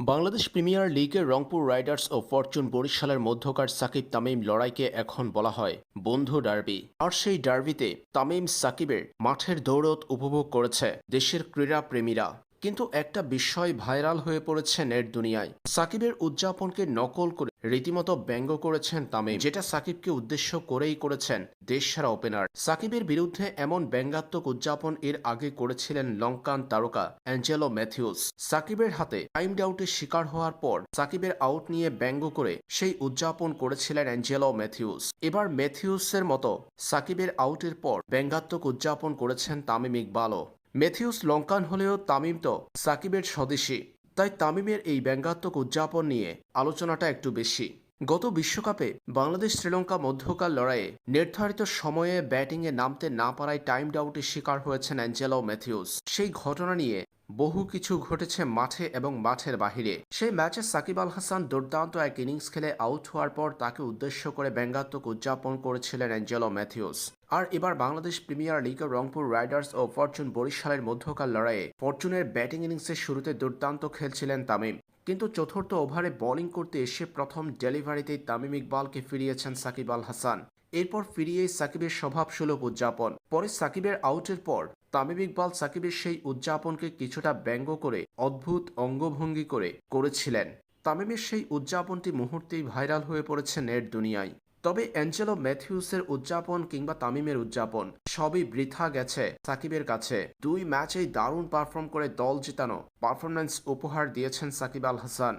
Bangladesh premier লিগে Rangpur Riders ও Fortune বরিশালের মধ্যকার সাকিব তামিম লড়াইকে এখন বলা হয় বন্ধু ডার্বি। আর সেই ডার্বিতে তামিম সাকিবের মাঠের দৌড়ত উপভোগ করেছে দেশের ক্রীড়া প্রেমীরা কিন্তু একটা বিষয় ভাইরাল হয়ে পড়েছে নেট দুনিয়ায়। সাকিবের উদযাপনকে নকল করে রীতিমতো ব্যঙ্গ করেছেন তামিম, যেটা সাকিবকে উদ্দেশ্য করেই করেছেন দেশসেরা ওপেনার। সাকিবের বিরুদ্ধে এমন ব্যঙ্গাত্মক উদযাপন এর আগে করেছিলেন লঙ্কান তারকা অ্যাঞ্জেলো ম্যাথিউস। সাকিবের হাতে টাইম ডাউটের শিকার হওয়ার পর সাকিবের আউট নিয়ে ব্যঙ্গ করে সেই উদযাপন করেছিলেন অ্যাঞ্জেলো ম্যাথিউস। এবার ম্যাথিউসের মতো সাকিবের আউটের পর ব্যঙ্গাত্মক উদযাপন করেছেন তামিম ইকবালও। ম্যাথিউস লঙ্কান হলেও তামিম তো সাকিবের স্বদেশী, তাই তামিমের এই ব্যঙ্গাত্মক উদযাপন নিয়ে আলোচনাটা একটু বেশি। গত বিশ্বকাপে বাংলাদেশ শ্রীলঙ্কা মধ্যকার লড়াইয়ে নির্ধারিত সময়ে ব্যাটিংয়ে নামতে না পারায় টাইম ডাউটের শিকার হয়েছেন অ্যাঞ্জেলো ম্যাথিউস। সেই ঘটনা নিয়ে বহু কিছু ঘটেছে মাঠে এবং মাঠের বাহিরে। সেই ম্যাচে সাকিব আল হাসান দুর্দান্ত এক ইনিংস খেলে আউট হওয়ার পর তাকে উদ্দেশ্য করে ব্যঙ্গাত্মক উদযাপন করেছিলেন অ্যাঞ্জেলো ম্যাথিউস। আর এবার বাংলাদেশ প্রিমিয়ার লিগের রংপুর রাইডার্স ও ফরচুন বরিশালের মধ্যকার লড়াইয়ে ফরচুনের ব্যাটিং ইনিংসের শুরুতে দুর্দান্ত খেলছিলেন তামিম। কিন্তু চতুর্থ ওভারে বোলিং করতে এসে প্রথম ডেলিভারিতেই তামিম ইকবালকে ফিরিয়েছেন সাকিব আল হাসান। এরপর ফিরিয়েই সাকিবের স্বভাবসুলভ উদযাপন। পরে সাকিবের আউটের পর তামিম ইকবাল সাকিবের সেই উদযাপনকে কিছুটা ব্যঙ্গ করে, অদ্ভুত অঙ্গভঙ্গি করে করেছিলেন। তামিমের সেই উদযাপনটি মুহূর্তেই ভাইরাল হয়ে পড়েছে নেট দুনিয়ায়। তবে অ্যাঞ্জেলো ম্যাথিউসের উদযাপন কিংবা তামিমের উদযাপন সবই বৃথা গেছে সাকিবের কাছে। দুই ম্যাচেই দারুণ পারফর্ম করে দল জিতানো। পারফরমেন্স উপহার দিয়েছেন সাকিব আল হাসান।